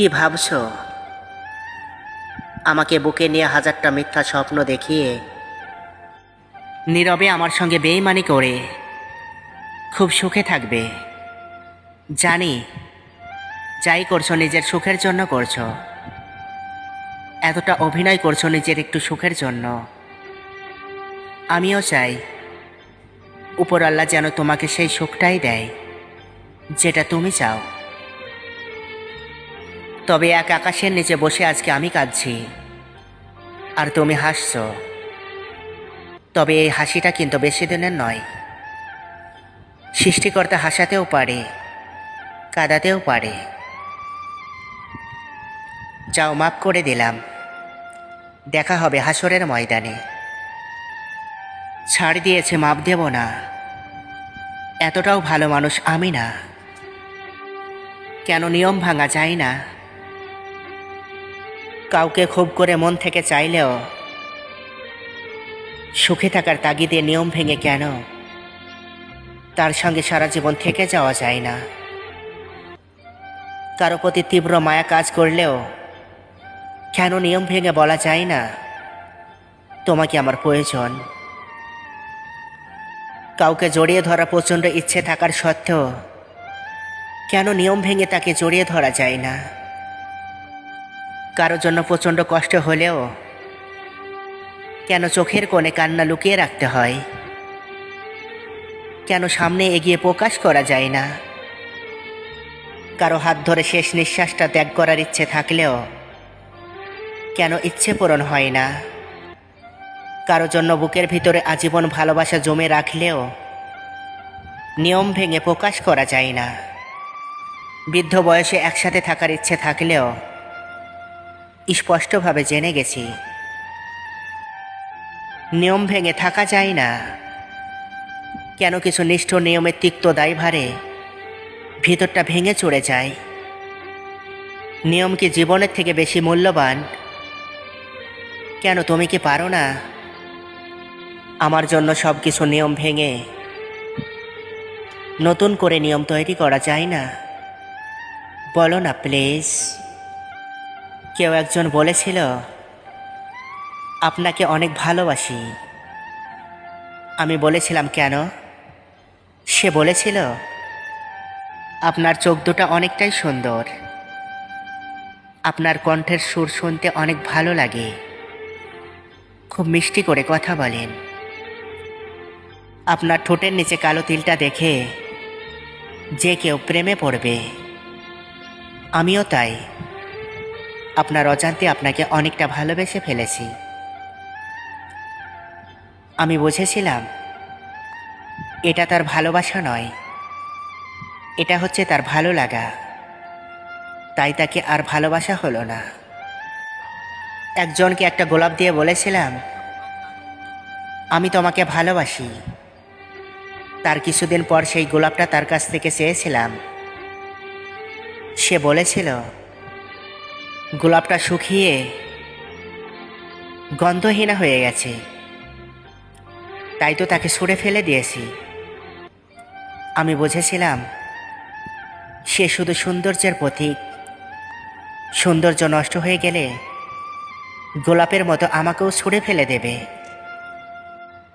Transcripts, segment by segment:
কি ভাবছ? আমাকে বুকে নিয়ে হাজারটা মিথ্যা স্বপ্ন দেখিয়ে নীরবে আমার সঙ্গে বেইমানি করে খুব সুখে থাকবে। জানি, যাই করছ, নিজের সুখের জন্য করছ। এতটা অভিনয় করছ নিজের একটু সুখের জন্য। আমিও চাই, উপর আল্লাহ যেন তোমাকে সেই সুখটাই দেয়, যেটা তুমি চাও। তবে এক আকাশের নিচে বসে আজকে আমি কাঁদছি। আর তুমি হাসছ। তবে এই হাসিটা কিন্তু বেশি দিনের নয়। সৃষ্টিকর্তা হাসাতেও পারে, কাঁদাতেও পারে। যাও, মাফ করে দিলাম। দেখা হবে হাসরের ময়দানে। ছাড় দিয়েছে, মাপ দেব না। এতটাও ভালো মানুষ আমি না। কেন নিয়ম ভাঙা যায় না? কাউকে খুব করে মন থেকে চাইলেও সুখে থাকার তাগিদে নিয়ম ভেঙে কেন? তার সঙ্গে সারা জীবন থেকে যাওয়া যায় না। কারও প্রতি তীব্র মায়া কাজ করলেও কেন নিয়ম ভেঙে বলা যায় না? তোমাকে আমার প্রয়োজন। কাউকে জড়িয়ে ধরা প্রচণ্ড ইচ্ছে থাকার সত্ত্বেও কেন নিয়ম ভেঙে তাকে জড়িয়ে ধরা যায় না? কারও জন্য প্রচণ্ড কষ্ট হলেও কেন চোখের কোণে কান্না লুকিয়ে রাখতে হয়? কেন সামনে এগিয়ে প্রকাশ করা যায় না? কারও হাত ধরে শেষ নিঃশ্বাসটা ত্যাগ করার ইচ্ছে থাকলেও কেন ইচ্ছে পূরণ হয় না? কারও জন্য বুকের ভিতরে আজীবন ভালোবাসা জমে রাখলেও নিয়ম ভেঙে প্রকাশ করা যায় না। বৃদ্ধ বয়সে একসাথে থাকার ইচ্ছে থাকলেও স্পষ্টভাবে জেনে গেছি। নিয়ম ভেঙে থাকা যায় না। কেন কিছু নিষ্ঠ নিয়মের তিক্ত দায়ভারে ভিতরটা ভেঙে চড়ে যায়। নিয়ম কি জীবনের থেকে বেশি মূল্যবান? কেন তুমি কি পারো না? আমার জন্য সব কিছু নিয়ম ভেঙে নতুন করে নিয়ম তৈরি করা যায় না। বলো না, প্লিজ। কেউ একজন বলেছিল, আপনাকে অনেক ভালোবাসি। আমি বলেছিলাম, কেন? সে বলেছিল, আপনার চোখ দুটো অনেকটাই সুন্দর। আপনার কণ্ঠের সুর শুনতে অনেক ভালো লাগে। খুব মিষ্টি করে কথা বলেন। আপনার ঠোঁটের নিচে কালো তিলটা দেখে যে কেউ প্রেমে পড়বে। আমিও তাই। আপনার অজান্তে আপনাকে অনেকটা ভালোবেসে ফেলেছি। আমি বুঝেছিলাম, এটা তার ভালোবাসা নয়। এটা হচ্ছে তার ভালো লাগা। তাই তাকে আর ভালোবাসা হলো না। একজনকে একটা গোলাপ দিয়ে বলেছিলাম, আমি তোমাকে ভালোবাসি। তার কিছুদিন পর সেই গোলাপটা তার কাছ থেকে চেয়েছিলাম। সে বলেছিল গোলাপটা শুকিয়ে গন্ধহীনা হয়ে গেছে। তাই তো তাকে ছুঁড়ে ফেলে দিয়েছি। আমি বুঝেছিলাম, সে শুধু সৌন্দর্যের প্রতীক। সৌন্দর্য নষ্ট হয়ে গেলে গোলাপের মতো আমাকেও ছুঁড়ে ফেলে দেবে।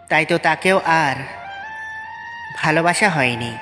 তাই তো তাকেও আর ভালোবাসা হয়নি।